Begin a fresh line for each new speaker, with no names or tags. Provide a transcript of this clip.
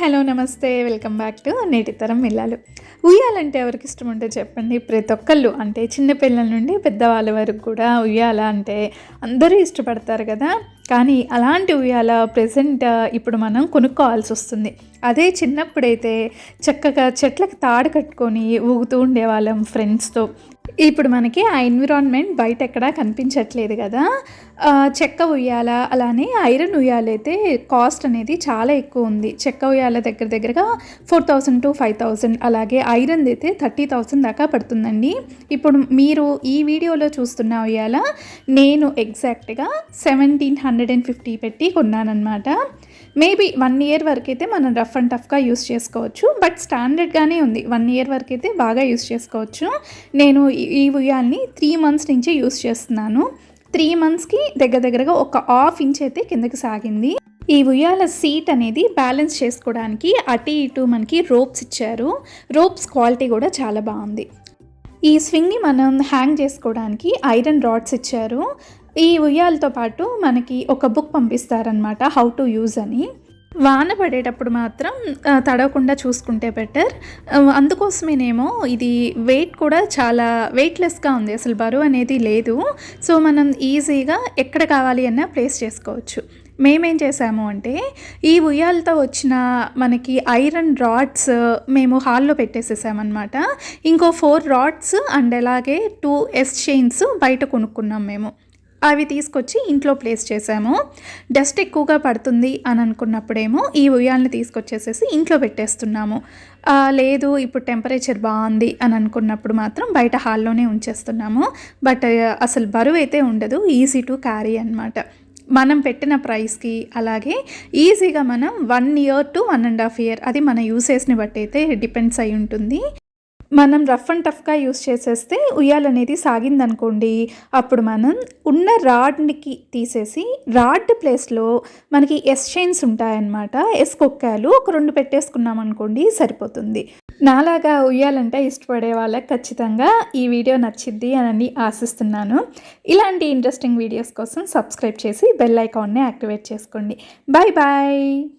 Hello నమస్తే. Welcome back to నేటి తరం ఇల్లాలు. ఉయ్యాలంటే ఎవరికి ఇష్టం ఉంటే చెప్పండి. ప్రతి ఒక్కళ్ళు అంటే చిన్నపిల్లల నుండి పెద్దవాళ్ళ వరకు కూడా ఉయ్యాల అంటే అందరూ ఇష్టపడతారు కదా. కానీ అలాంటి ఉయ్యాల ప్రజెంట్ ఇప్పుడు మనం కొనుక్కోవాల్సి వస్తుంది. అదే చిన్నప్పుడైతే చక్కగా చెట్లకు తాడు కట్టుకొని ఊగుతూ ఉండేవాళ్ళం ఫ్రెండ్స్తో. ఇప్పుడు మనకి ఆ ఎన్విరాన్మెంట్ బయట ఎక్కడా కనిపించట్లేదు కదా. చెక్క ఉయ్యాల అలానే ఐరన్ ఉయ్యాలైతే కాస్ట్ అనేది చాలా ఎక్కువ ఉంది. చెక్క ఉయ్యాల దగ్గర దగ్గరగా four thousand to five thousand అలాగే ఐరన్ అయితే థర్టీ థౌసండ్ దాకా పడుతుందండి. ఇప్పుడు మీరు ఈ వీడియోలో చూస్తున్న ఉయ్యాల నేను ఎగ్జాక్ట్గా సెవెంటీన్ హండ్రెడ్ అండ్ ఫిఫ్టీ పెట్టి కొన్నానమాట మేబీ వన్ ఇయర్ వరకు అయితే మనం రఫ్ అండ్ టఫ్గా యూస్ చేసుకోవచ్చు బట్ స్టాండర్డ్గానే ఉంది. వన్ ఇయర్ వరకు అయితే బాగా యూస్ చేసుకోవచ్చు. నేను ఈ- ఈ ఉయ్యాల్ని త్రీ మంత్స్ నుంచి యూస్ చేస్తున్నాను. త్రీ మంత్స్కి దగ్గర దగ్గరగా ఒక హాఫ్ ఇంచ్ అయితే కిందకి సాగింది. ఈ ఉయ్యాల సీట్ అనేది బ్యాలెన్స్ చేసుకోవడానికి అటు ఇటు మనకి రోప్స్ ఇచ్చారు. రోప్స్ క్వాలిటీ కూడా చాలా బాగుంది. ఈ స్వింగ్ని మనం హ్యాంగ్ చేసుకోవడానికి ఐరన్ రాడ్స్ ఇచ్చారు. ఈ ఉయ్యాలతో పాటు మనకి ఒక బుక్ పంపిస్తారనమాట హౌ టు యూజ్ అని. వాన పడేటప్పుడు మాత్రం తడవకుండా చూసుకుంటే బెటర్ అందుకోసమేనేమో ఇది వెయిట్ కూడా చాలా వెయిట్లెస్గా ఉంది అసలు బరువు అనేది లేదు. సో మనం ఈజీగా ఎక్కడ కావాలి అన్నా ప్లేస్ చేసుకోవచ్చు. మేమేం చేసాము అంటే ఈ ఉయ్యాలతో వచ్చిన మనకి ఐరన్ రాడ్స్ మేము హాల్లో పెట్టేసేసామన్నమాట. ఇంకో ఫోర్ రాడ్స్ అండ్ అలాగే టూ ఎస్ చైన్స్ బయట కొనుక్కున్నాం మేము. అవి తీసుకొచ్చి ఇంట్లో ప్లేస్ చేసాము. డస్ట్ ఎక్కువగా పడుతుంది అని అనుకున్నప్పుడేమో ఈ ఉయ్యాలని తీసుకొచ్చేసేసి ఇంట్లో పెట్టేస్తున్నాము. లేదు ఇప్పుడు టెంపరేచర్ బాగుంది అని అనుకున్నప్పుడు మాత్రం బయట హాల్లోనే ఉంచేస్తున్నాము. బట్ అసలు బరువు అయితే ఉండదు ఈజీ టు క్యారీ అన్నమాట. మనం పెట్టిన ప్రైస్కి అలాగే ఈజీగా మనం one year to one and half year అది మన యూసేజ్ని బట్టి అయితే డిపెండ్స్ అయి ఉంటుంది. మనం రఫ్ అండ్ టఫ్గా యూస్ చేసేస్తే ఉయ్యాల అనేది సాగిందనుకోండి అప్పుడు మనం ఉన్న రాడ్కి తీసేసి రాడ్ ప్లేస్లో మనకి ఎస్ చైన్స్ ఉంటాయన్నమాట. ఎస్ కొక్కాలు ఒక రెండు పెట్టేసుకున్నాం అనుకోండి సరిపోతుంది. నాలాగా ఉయ్యాలంటే ఇష్టపడే వాళ్ళకి ఖచ్చితంగా ఈ వీడియో నచ్చిద్ది అని ఆశిస్తున్నాను. ఇలాంటి ఇంట్రెస్టింగ్ వీడియోస్ కోసం సబ్స్క్రైబ్ చేసి బెల్ ఐకాన్ని యాక్టివేట్ చేసుకోండి. Bye bye